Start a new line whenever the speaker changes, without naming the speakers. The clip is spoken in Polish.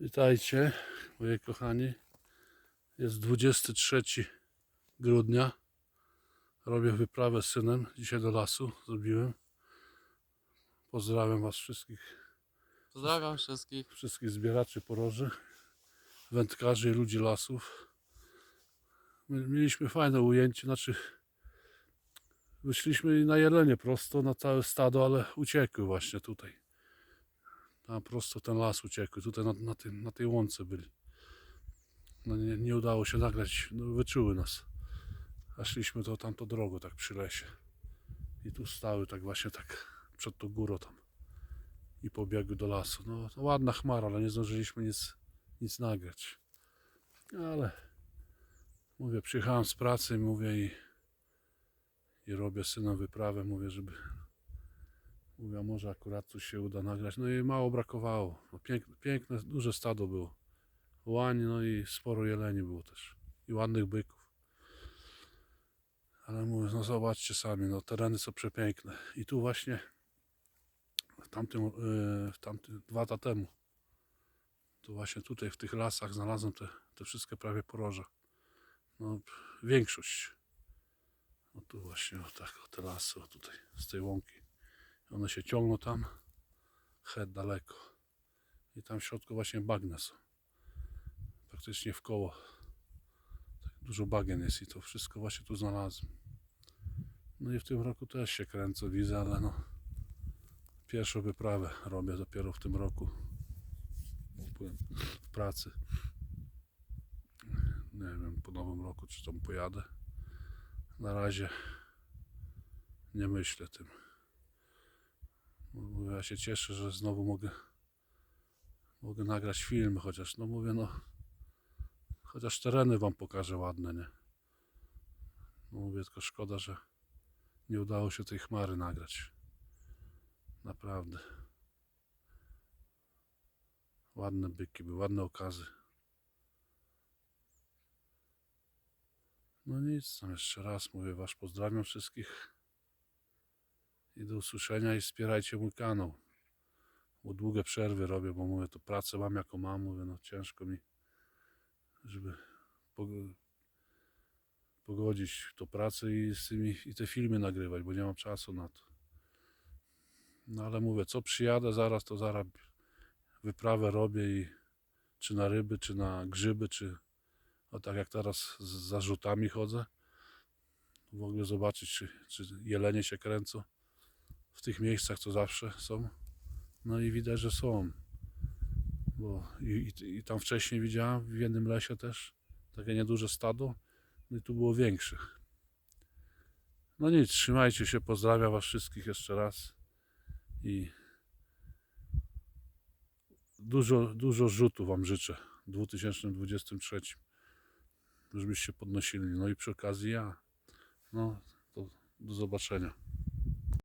Witajcie, moi kochani. Jest 23 grudnia. Robię wyprawę z synem. Dzisiaj do lasu zrobiłem. Pozdrawiam Was wszystkich,
Pozdrawiam wszystkich.
wszystkich zbieraczy poroży, wędkarzy i ludzi lasów. My- Mieliśmy fajne ujęcie, znaczy wyszliśmy na jelenie prosto na całe stado, ale uciekły właśnie tutaj. Tam prosto ten las uciekły, tutaj na, na, tym, na tej łące byli. No nie, nie udało się nagrać, no wyczuły nas. A szliśmy to tamto drogą tak przy lesie. I tu stały tak właśnie tak przed tą górą tam. I pobiegły do lasu. No ładna chmara, ale nie zdążyliśmy nic, nic nagrać. Ale mówię, przyjechałem z pracy, mówię i, i robię synom wyprawę, mówię, żeby Mówię, może akurat coś się uda nagrać. No i mało brakowało. No piękne, piękne, duże stado było. Łań, no i sporo jeleni było też. I ładnych byków. Ale mówię, no zobaczcie sami, no tereny są przepiękne. I tu właśnie w tamtym, yy, w tamtym dwa lata temu, to właśnie tutaj w tych lasach znalazłem te, te wszystkie prawie poroże. No większość. No tu właśnie, o tak, o te lasy, o tutaj, z tej łąki. One się ciągną tam, het daleko. I tam w środku właśnie bagna są. Praktycznie w koło. Tak dużo bagien jest i to wszystko właśnie tu znalazłem. No i w tym roku też się kręcę, widzę, ale no pierwszą wyprawę robię dopiero w tym roku. Byłem w pracy. Nie wiem, po nowym roku czy tam pojadę. Na razie nie myślę tym. Ja się cieszę, że znowu mogę, mogę nagrać film, chociaż no mówię, no chociaż tereny wam pokażę ładne, nie? No mówię, tylko szkoda, że nie udało się tej chmary nagrać. Naprawdę. Ładne byki były, ładne okazy. No nic, tam jeszcze raz mówię, was pozdrawiam wszystkich i do usłyszenia i wspierajcie mój kanał. Bo długie przerwy robię, bo mówię, to pracę mam jako mam, mówię, no ciężko mi, żeby pog- pogodzić to pracę i, z tymi, i te filmy nagrywać, bo nie mam czasu na to. No ale mówię, co przyjadę zaraz, to zaraz wyprawę robię i czy na ryby, czy na grzyby, czy o tak jak teraz z zarzutami chodzę. W ogóle zobaczyć, czy, czy jelenie się kręcą w tych miejscach, co zawsze są. No i widać, że są. Bo i, i, i tam wcześniej widziałem w jednym lesie też takie nieduże stado. No i tu było większych. No nic, trzymajcie się, pozdrawiam Was wszystkich jeszcze raz. I dużo, dużo rzutów Wam życzę w 2023. Żebyście podnosili. No i przy okazji ja. No, to do zobaczenia.